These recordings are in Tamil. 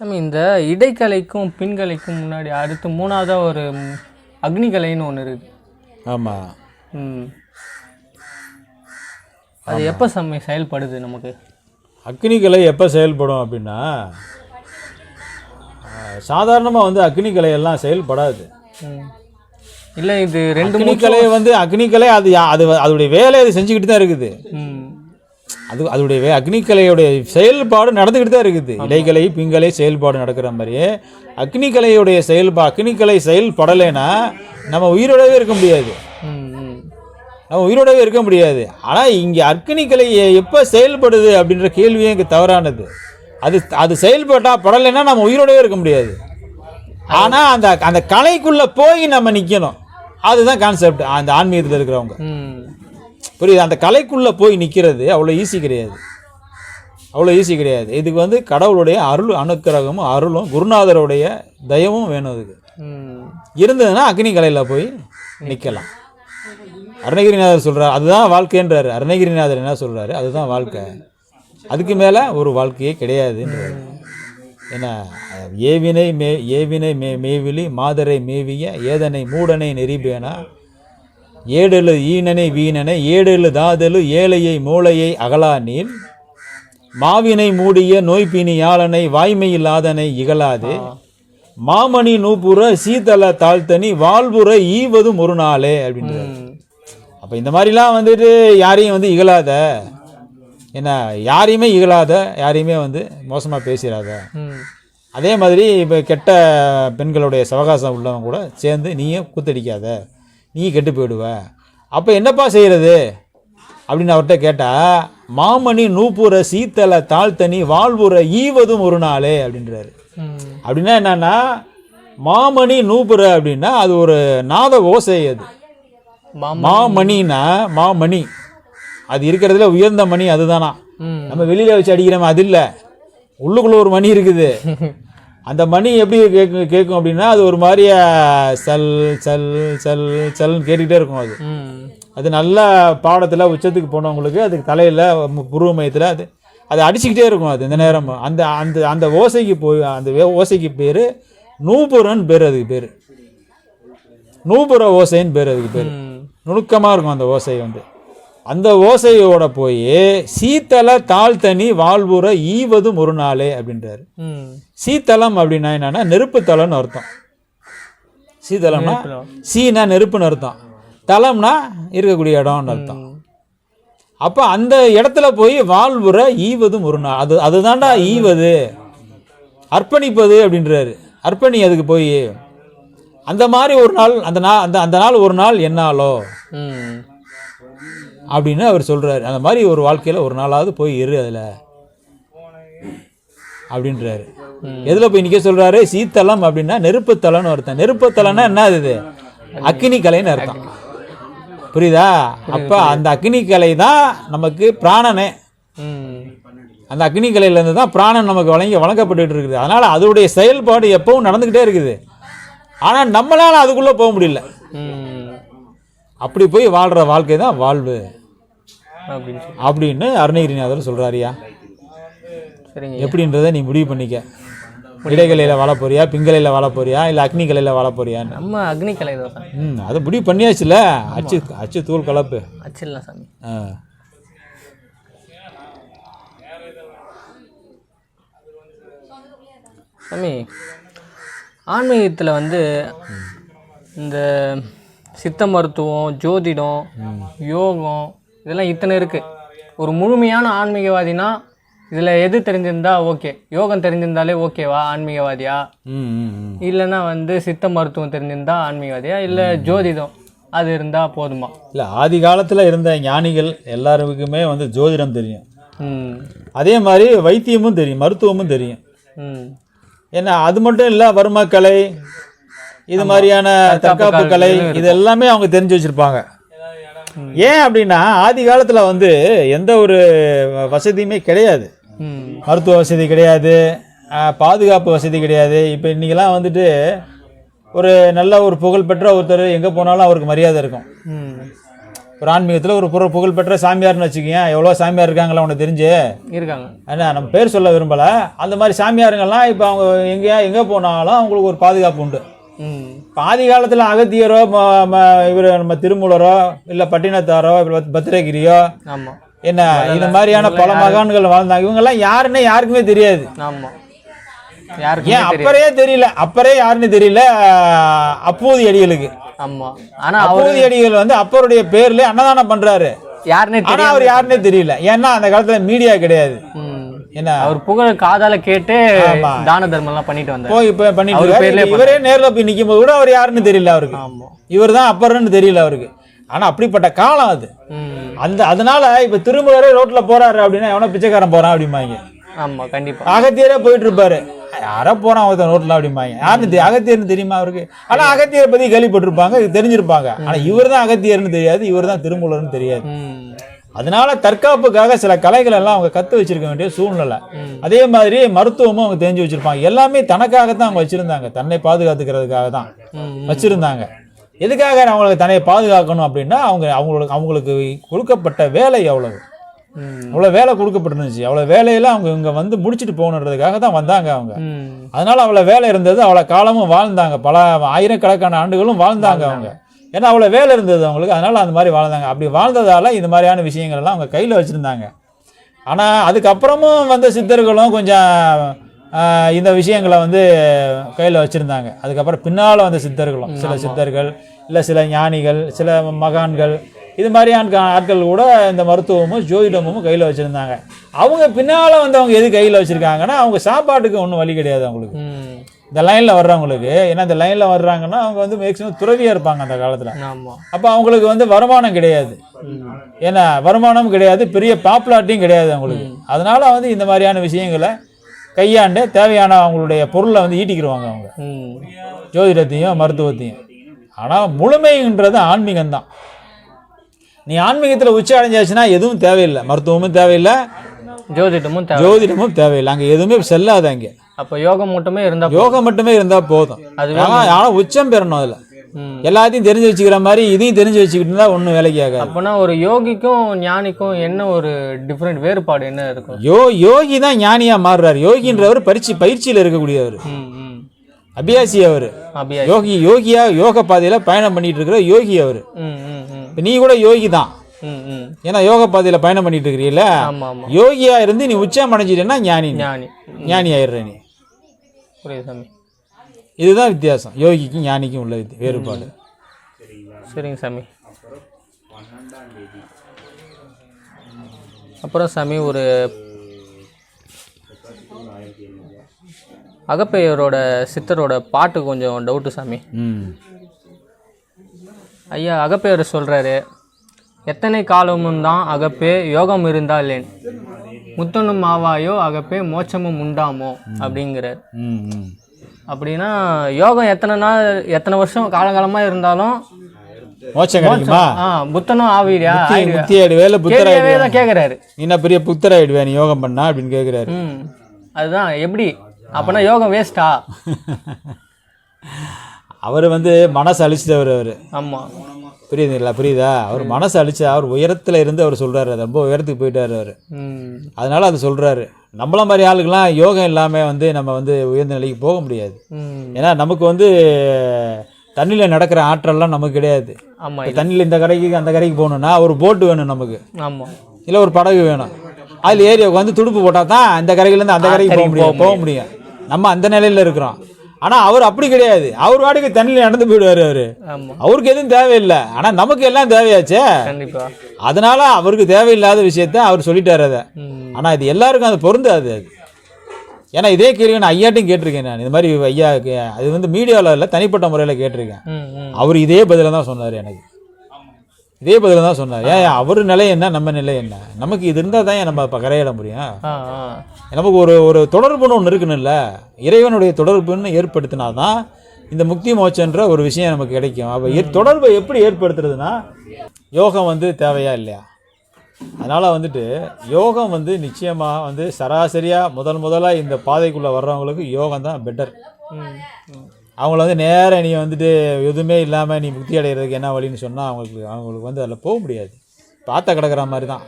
சாமி இந்த இடைக்கலைக்கும் பின்கலைக்கும் முன்னாடி அடுத்து மூணாவதாக ஒரு அக்னிகலைன்னு ஒன்று இருக்குது ஆமாம் ம். அது எப்போ சாமி செயல்படுது நமக்கு? அக்னிக்கலை எப்போ செயல்படும் அப்படின்னா சாதாரணமாக வந்து அக்னிக்கலை எல்லாம் செயல்படாது. ம். இல்லை இது ரெண்டு மூணு அக்னிக்கலை வந்து அக்னிக்கலை அது அது அதோடைய வேலையை அது செஞ்சுக்கிட்டு தான் இருக்குது. ம். அது அதோடைய அக்னிக்கலையுடைய செயல்பாடு நடந்துக்கிட்டு தான் இருக்குது. இடைக்கலை பிங்கலை செயல்பாடு நடக்கிற மாதிரியே அக்னிக்கலையுடைய செயல்பா அக்னிக்கலை செயல்படலைன்னா நம்ம உயிரோடவே இருக்க முடியாது. நம்ம உயிரோடவே இருக்க முடியாது. ஆனால் இங்கே அக்னிக்கலை எப்போ செயல்படுது அப்படின்ற கேள்வியே இங்கே தவறானது. அது அது செயல்பட்டால் படலைன்னா நம்ம உயிரோடவே இருக்க முடியாது. ஆனால் அந்த அந்த கலைக்குள்ளே போய் நம்ம நிற்கணும் அதுதான் கான்செப்ட் அந்த ஆன்மீகத்தில் இருக்கிறவங்க. புரியுது? அந்த கலைக்குள்ளே போய் நிற்கிறது அவ்வளோ ஈஸி கிடையாது. அவ்வளோ ஈஸி கிடையாது. இதுக்கு வந்து கடவுளுடைய அருள் அனுக்கிரகமும் அருளும் குருநாதருடைய தயவும் வேணும் அதுக்கு. இருந்ததுன்னா அக்னி கலையில் போய் நிற்கலாம் அருணகிரிநாதர் சொல்கிறார் அதுதான் வாழ்க்கைன்றாரு. அருணகிரிநாதர் என்ன சொல்கிறாரு அதுதான் வாழ்க்கை. அதுக்கு மேலே ஒரு வாழ்க்கையே கிடையாதுன்றாரு. ஏன்னா ஏவினை மே ஏவினை மே மேவிலி மாதரை மேவிய ஏதனை மூடனை நெறிபேனா ஏடெழு ஈனனை வீணனை ஏடெழு தாதலு ஏழையை மூளையை அகலா நீள் மாவினை மூடிய நோய்பினி யாழனை வாய்மையில்லாதனை இகழாதே. மாமணி நூப்புற சீதல தாழ்த்தனி வாழ்வுற ஈவதும் ஒரு நாளே அப்படின்றாரு அப்போ இந்த மாதிரிலாம் வந்துட்டு யாரையும் வந்து இகழாத. என்ன யாரையுமே இகழாத யாரையுமே வந்து மோசமாக பேசிடாத அதே மாதிரி இப்போ கெட்ட பெண்களுடைய சவகாசம் உள்ளவங்க கூட சேர்ந்து நீயும் கூத்தடிக்காத. நீ கெட்டு போயிடுவ. அப்போ என்னப்பா செய்கிறது அப்படின்னு அவர்கிட்ட கேட்டால் மாமணி நூப்புற சீத்தல தாழ்த்தனி வாழ்வுற ஈவதும் ஒரு நாளே அப்படின்றாரு. அப்படின்னா என்னன்னா மாமணி நூப்புற அப்படின்னா அது ஒரு நாத ஓசை அது. மாமா மாமணினா மாமணி. அது இருக்கிறதுல உயர்ந்த மணி அதுதானா. நம்ம வெளியில வச்சு அடிக்கிறோம் அது இல்லை. உள்ளுக்குள்ள ஒரு மணி இருக்குது. அந்த மணி எப்படி கேட்கும் கேட்கும் அப்படின்னா அது ஒரு மாதிரியா சல் சல் சல் சல்னு கேட்டுக்கிட்டே இருக்கும் அது. அது நல்ல பாடத்தில் உச்சத்துக்கு போனவங்களுக்கு அதுக்கு தலையில் புருவ மையத்தில் அது அது அடிச்சுக்கிட்டே இருக்கும் அது இந்த நேரம் அந்த அந்த அந்த ஓசைக்கு போய் அந்த ஓசைக்கு பேர் நூபுரன் பேர் அதுக்கு பேர். நூபுர ஓசைன்னு பேர் அதுக்கு பேர். நுணுக்கமாக இருக்கும் அந்த ஓசை வந்து. அந்த ஓசையோட போய் சீத்தல தாழ்த்தனி வாழ்வுற ஈவதும் ஒரு நாளே அப்படின்றாரு. சீத்தலம் அப்படின்னா என்னன்னா நெருப்பு தலம்னு அர்த்தம். சீத்தலம்னா சீனா நெருப்புன்னு அர்த்தம். தலம்னா இருக்கக்கூடிய இடம்னு அர்த்தம். அப்போ அந்த இடத்துல போய் வாழ்வுற ஈவதும் ஒரு நாள். அது அதுதான்டா ஈவது. அர்ப்பணிப்பது அப்படின்றாரு. அர்ப்பணி அதுக்கு போய் அந்த மாதிரி ஒரு நாள் அந்த நாள் அந்த அந்த நாள் ஒரு நாள் என்னாலோ? அப்படின்னு அவர் சொல்றாரு. அந்த மாதிரி ஒரு வாழ்க்கையில் ஒரு நாளாவது போய் இரு அதில். அப்படின்றாரு. எதில் போய் நிற்க சொல்றாரு? சீத்தலம் அப்படின்னா நெருப்புத்தலம்னு அர்த்தம். நெருப்புத்தலம்னா என்ன இது? அக்கினி கலைன்னு அர்த்தம். புரியுதா? அப்போ அந்த அக்னி கலை தான் நமக்கு பிராணனே. அந்த அக்னி கலையிலேருந்து தான் பிராணன் நமக்கு வழங்கி வழங்கப்பட்டுட்டு இருக்குது. அதனால் அதோடைய செயல்பாடு எப்பவும் நடந்துக்கிட்டே இருக்குது. ஆனால் நம்மளால் அதுக்குள்ளே போக முடியல. அப்படி போய் வாழ்கிற வாழ்க்கை தான் வாழ்வு. அப்படின்னு அப்படின்னு அருணகிரிநாதர் சொல்கிறாரியா சரிங்க எப்படின்றத நீ முடிவு பண்ணிக்க. இடைகலையில் வாழ போறியா பிங்கலையில் வாழ போறியா இல்லை அக்னி கலையில் வாழ போறியான்னு? நம்ம தான் சாமி. ம் அதை முடிவு பண்ணியாச்சுல. அச்சு அச்சு தூள் கலப்பு. அச்சிடலாம் சாமி. ஆ. சாமி ஆன்மீகத்தில் வந்து இந்த சித்த மருத்துவம் ஜோதிடம் யோகம் இதெல்லாம் இத்தனை இருக்குது ஒரு முழுமையான ஆன்மீகவாதினா இதில் எது தெரிஞ்சிருந்தா ஓகே. யோகம் தெரிஞ்சிருந்தாலே ஓகேவா ஆன்மீகவாதியா? இல்லைன்னா வந்து சித்த மருத்துவம் தெரிஞ்சிருந்தா ஆன்மீகவாதியா? இல்லை ஜோதிடம் அது இருந்தால் போதுமா? இல்லை ஆதி காலத்தில் இருந்த ஞானிகள் எல்லாருக்குமே வந்து ஜோதிடம் தெரியும். ம். அதே மாதிரி வைத்தியமும் தெரியும் மருத்துவமும் தெரியும். ம். ஏன்னா அது மட்டும் இல்லை வர்மக்கலை இது மாதிரியான தற்காப்பு கலை இது எல்லாமே அவங்க தெரிஞ்சு வச்சுருப்பாங்க. ஏன் அப்படின்னா ஆதி காலத்தில் வந்து எந்த ஒரு வசதியுமே கிடையாது. மருத்துவ வசதி கிடையாது. பாதுகாப்பு வசதி கிடையாது. இப்போ இன்றைக்கெல்லாம் வந்துட்டு ஒரு நல்ல ஒரு புகழ்பெற்ற ஒருத்தர் எங்கே போனாலும் அவருக்கு மரியாதை இருக்கும். ஒரு ஆன்மீகத்தில் ஒரு புற புகழ்பெற்ற சாமியார்னு வச்சுக்கோங்க. எவ்வளோ சாமியார் இருக்காங்களா உனக்கு தெரிஞ்சு. இருக்காங்க. என்ன நம்ம பேர் சொல்ல விரும்பலை. அந்த மாதிரி சாமியாருங்கெல்லாம் இப்போ அவங்க எங்கே எங்கே போனாலும் அவங்களுக்கு ஒரு பாதுகாப்பு உண்டு. ஆதி காலத்தில் அகத்தியரோ இவர் நம்ம திருமூலரோ இல்லை பட்டினத்தாரோ பத்திரகிரியோ ஆமாம் என்ன இந்த மாதிரியான பல மகான்கள் வாழ்ந்தாங்க. இவங்கெல்லாம் யாருன்னே யாருக்குமே தெரியாது. ஆமாம் ஏன் அப்பரே தெரியல. அப்பரே யாருன்னு தெரியல. அப்பூதி அடிகளுக்கு. ஆனால் அவர் அப்பூதி அடிகள் வந்து அப்பருடைய பேர்ல அன்னதானம் பண்றாரு. யாருன்னே ஆனா அவர் யாருன்னே தெரியல. ஏன்னா அந்த காலத்துல மீடியா கிடையாது. என்ன? அவர் புகழ் காதால கேட்டு ஆமா. தான தர்மம்லாம் பண்ணிட்டு வந்தார். போய் இப்ப பண்ணிட்டு இவரே நேர்ல போய் நிக்கும் போது கூட அவர் யாருன்னு தெரியல அவருக்கு. இவர் தான் அப்பர்ன்னு தெரியல அவருக்கு. ஆனா அப்படிப்பட்ட காலம் அது. அந்த அதனால இப்ப திருமூலரே ரோட்ல போறாரு அப்படின்னா எவனோ பிச்சைக்காரன் போறான் அப்படிம்பாங்க. ஆமாம் கண்டிப்பாக அகத்தியரே போயிட்டு இருப்பாரு. யாரோ போறான் ஒருத்தன் ரோட்ல அப்படிம்பாங்க. யாருன்னு அகத்தியர்னு தெரியுமா அவருக்கு? ஆனா அகத்தியரை பத்தி கேள்விப்பட்டிருப்பாங்க தெரிஞ்சிருப்பாங்க. ஆனா இவர் தான் அகத்தியர்னு தெரியாது இவர் தான் திருமூலர்னு தெரியாது. அதனால தற்காப்புக்காக சில கலைகள் எல்லாம் அவங்க கத்து வச்சிருக்க வேண்டிய சூழ்நிலை. அதே மாதிரி மருத்துவமும் அவங்க தெரிஞ்சு வச்சிருப்பாங்க. எல்லாமே தனக்காக தான் அவங்க வச்சிருந்தாங்க. தன்னை பாதுகாத்துக்கிறதுக்காக தான் வச்சிருந்தாங்க. எதுக்காக அவங்களுக்கு தன்னை பாதுகாக்கணும் அப்படின்னா அவங்க அவங்களுக்கு அவங்களுக்கு கொடுக்கப்பட்ட வேலை அவ்வளவு. அவ்வளோ வேலை கொடுக்கப்பட்டிருந்துச்சு. அவ்வளோ வேலையெல்லாம் அவங்க இங்கே வந்து முடிச்சுட்டு போகணுன்றதுக்காக தான் வந்தாங்க அவங்க. அதனால அவ்வளோ வேலை இருந்தது. அவ்வளோ காலமும் வாழ்ந்தாங்க. பல ஆயிரக்கணக்கான ஆண்டுகளும் வாழ்ந்தாங்க. அவங்க. ஏன்னா அவ்வளோ வேலை இருந்தது அவங்களுக்கு. அதனால அந்த மாதிரி வாழ்ந்தாங்க. அப்படி வாழ்ந்ததால இந்த மாதிரியான விஷயங்கள் எல்லாம் அவங்க கையில் வச்சுருந்தாங்க. ஆனால் அதுக்கப்புறமும் வந்த சித்தர்களும் கொஞ்சம் இந்த விஷயங்களை வந்து கையில் வச்சுருந்தாங்க. அதுக்கப்புறம் பின்னால் வந்த சித்தர்களும் சில சித்தர்கள் இல்லை சில ஞானிகள் சில மகான்கள் இது மாதிரியான ஆட்கள் கூட இந்த மருத்துவமும் ஜோதிடமும் கையில் வச்சுருந்தாங்க. அவங்க பின்னால் வந்தவங்க எது கையில் வச்சுருக்காங்கன்னா அவங்க சாப்பாட்டுக்கு ஒன்றும் வழி கிடையாது அவங்களுக்கு. இந்த லைனில் வர்றவங்களுக்கு ஏன்னா இந்த லைனில் வர்றாங்கன்னா அவங்க வந்து மேக்ஸிமம் துறவியாக இருப்பாங்க அந்த காலத்தில். அப்போ அவங்களுக்கு வந்து வருமானம் கிடையாது. ஏன்னா வருமானம் கிடையாது பெரிய பாப்புலாரிட்டியும் கிடையாது அவங்களுக்கு. அதனால வந்து இந்த மாதிரியான விஷயங்களை கையாண்டு தேவையான அவங்களுடைய பொருளை வந்து ஈட்டிக்கிடுவாங்க அவங்க. ஜோதிடத்தையும் மருத்துவத்தையும். ஆனால் முழுமைன்றது ஆன்மீகம்தான். நீ ஆன்மீகத்தில் உச்சி அடைஞ்சாச்சுன்னா எதுவும் தேவையில்லை. மருத்துவமும் தேவையில்லை. ஜோதிடமும் ஜோதிடமும் தேவையில்லை. அங்கே எதுவுமே செல்லாது அங்கே. அப்போ யோகம் மட்டுமே இருந்தா யோகம் மட்டுமே இருந்தால் போதும். அதுவே ஆனால் உச்சம் பெறணும் அதில். எல்லாத்தையும் தெரிஞ்சு வச்சுக்கிற மாதிரி இதையும் தெரிஞ்சு வச்சுக்கிட்டு இருந்தால் ஒன்றும் வேலைக்கு ஆகாது. அப்போனா ஒரு யோகிக்கும் ஞானிக்கும் என்ன ஒரு டிஃப்ரெண்ட் வேறுபாடு என்ன இருக்கும்? யோ யோகி தான் ஞானியாக மாறுறாரு. யோகின்றவர் பயிற்சி பயிற்சியில் இருக்கக்கூடியவர். அபியாசி அவர். யோகி யோகியா யோக பாதையில் பயணம் பண்ணிட்டு இருக்கிற யோகி அவர். நீ கூட யோகி தான். ம் ம். ஏன்னா யோக பாதையில் பயணம் பண்ணிட்டு இருக்கிறீல்ல. யோகியா இருந்து நீ உச்சம் அடைஞ்சிட்டேன்னா ஞானி. ஞானி. ஞானி ஆயிடுற நீ. புரியுது சாமி. இதுதான் வித்தியாசம். யோகிக்கும் ஞானிக்கும் உள்ள வித்தி- வேறுபாடு. சரிங்க சாமி. அப்புறம் சாமி ஒரு அகப்பையரோட சித்தரோட பாட்டு கொஞ்சம் டவுட்டு சாமி. ம். ஐயா அகப்பையர் சொல்கிறாரு எத்தனை காலமும் தான் அகப்பே யோகம் இருந்தாலேன் முத்தனும் ஆவாயோ அகப்பே மோட்சமும் உண்டாமோ அப்படிங்கிறார். அப்படின்னா யோகம் எத்தனை நாள் எத்தனை வருஷம் காலகாலமாக இருந்தாலும் மோட்சம் கிடைக்குமா? புத்தனும் ஆவியா முத்தி- முத்தி ஆயிடுவே இல்லை புத்தர் கேட்குறாரு நீ என்ன பெரிய புத்தர் ஆயிடுவே நீ யோகம் பண்ணா அப்படின்னு கேட்குறாரு ம் அதுதான் எப்படி? அப்போனா யோகம் வேஸ்ட்டா அவர் வந்து மனசு அழிச்சிட்டவர் அவர். ஆமாம் புரியுதுங்களா புரியுதா? அவர் மனசு அழிச்சு அவர் உயரத்தில் இருந்து அவர் சொல்கிறாரு ரொம்ப உயரத்துக்கு போயிட்டார் அவர். அதனால அது சொல்கிறாரு நம்மள மாதிரி ஆளுக்கெல்லாம் யோகம் இல்லாமல் வந்து நம்ம வந்து உயர்ந்த நிலைக்கு போக முடியாது. ஏன்னா நமக்கு வந்து தண்ணியில் நடக்கிற ஆற்றல்லாம் நமக்கு கிடையாது. ஆமாம் தண்ணியில் இந்த கரைக்கு அந்த கரைக்கு போகணுன்னா ஒரு போட்டு வேணும் நமக்கு. இல்லை ஒரு படகு வேணும். அதில் ஏறி உட்காந்து துடுப்பு போட்டால் தான் அந்த கரையிலேருந்து அந்த கரைக்கு போக முடியும். போக முடியும். நம்ம அந்த நிலையில் இருக்கிறோம். ஆனால் அவர் அப்படி கிடையாது. அவர் வாடகை தண்ணியில் நடந்து போயிடுவார் அவர். அவருக்கு எதுவும் தேவையில்லை. ஆனால் நமக்கு எல்லாம் தேவையாச்சே? அதனால அவருக்கு தேவையில்லாத விஷயத்த அவர் சொல்லிட்டாரு அதை. ஆனால் இது எல்லாருக்கும் அது பொருந்தாது அது. ஏன்னா இதே கேள்வி நான் ஐயாட்டையும் கேட்டிருக்கேன் நான். இந்த மாதிரி ஐயா அது வந்து மீடியாவில் இல்லை தனிப்பட்ட முறையில் கேட்டிருக்கேன். அவர் இதே பதில தான் சொன்னார் எனக்கு. இதே பதில தான் சொன்னார். ஏன் அவர் நிலை என்ன நம்ம நிலை என்ன? நமக்கு இது இருந்தால் தான் நம்ம இப்போ கரையிட முடியும்? நமக்கு ஒரு ஒரு தொடர்புன்னு ஒன்று இருக்குன்னுல்ல? இறைவனுடைய தொடர்புன்னு ஏற்படுத்தினா தான் இந்த முக்தி மோட்சன்ற ஒரு விஷயம் நமக்கு கிடைக்கும். அப்போ தொடர்பை எப்படி ஏற்படுத்துறதுன்னா யோகம் வந்து தேவையா இல்லையா? அதனால் வந்துட்டு யோகம் வந்து நிச்சயமாக வந்து சராசரியாக முதல் முதலாக இந்த பாதைக்குள்ளே வர்றவங்களுக்கு யோகம் தான் பெட்டர் அவங்கள வந்து நேராக நீ வந்துட்டு எதுவுமே இல்லாமல் நீ முக்தி அடைகிறதுக்கு என்ன வழின்னு சொன்னால் அவங்களுக்கு அவங்களுக்கு வந்து அதில் போக முடியாது. பாத்த கிடக்கிற மாதிரி தான்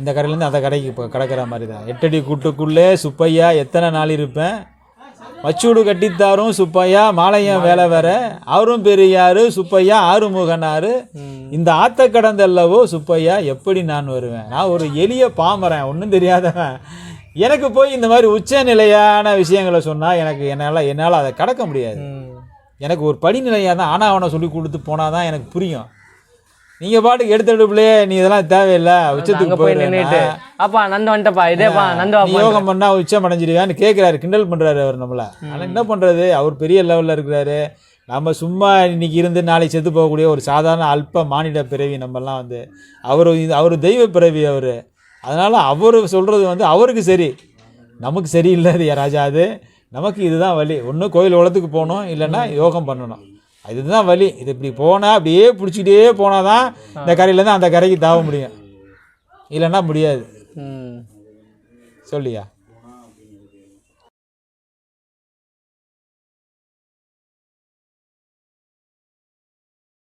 இந்த கடையிலேருந்து அந்த கடைக்கு இப்போ கிடக்கிற மாதிரி தான் எட்டடி கூட்டுக்குள்ளே சுப்பையா எத்தனை நாள் இருப்பேன்? மச்சூடு கட்டித்தாரும் சுப்பையா மாலையன் வேலை வேற. அவரும் பெரியாரு சுப்பையா ஆறுமுகனாரு. இந்த ஆத்த கடந்தல்லவோ சுப்பையா எப்படி நான் வருவேன்? நான் ஒரு எளிய பாமரன் ஒன்றும் தெரியாதவன். எனக்கு போய் இந்த மாதிரி உச்ச நிலையான விஷயங்களை சொன்னால் எனக்கு என்னால் என்னால் அதை கடக்க முடியாது. எனக்கு ஒரு படிநிலையாக தான் ஆனால் அவனை சொல்லி கொடுத்து போனால் தான் எனக்கு புரியும். நீங்கள் பாட்டுக்கு எடுத்தடுப்புலையே நீ இதெல்லாம் தேவையில்லை உச்சத்துக்கு போய் நின்றுட்டு அப்பா நந்து வந்துட்டப்பா இதேப்பா நந்து யோகம் பண்ணா உச்சம் அடைஞ்சிருவியான்னு கேட்குறாரு கிண்டல் பண்ணுறாரு அவர் நம்மளை. ஆனால் என்ன பண்ணுறது அவர் பெரிய லெவலில் இருக்கிறாரு. நம்ம சும்மா இன்னைக்கு இருந்து நாளைக்கு செத்து போகக்கூடிய ஒரு சாதாரண அல்ப மானிட பிறவி நம்மலாம் வந்து அவர் அவர் தெய்வ பிறவி அவர். அதனால் அவர் சொல்கிறது வந்து அவருக்கு சரி. நமக்கு சரியில்லை இது ராஜா அது. நமக்கு இதுதான் வழி ஒன்று கோயில் உலகத்துக்கு போகணும் இல்லைன்னா யோகம் பண்ணணும். இதுதான் வழி இது இப்படி போனால் அப்படியே பிடிச்சிக்கிட்டே போனால் தான் இந்த கரையிலேருந்து அந்த கரைக்கு தாவ முடியும். இல்லைன்னா முடியாது. சொல்லியா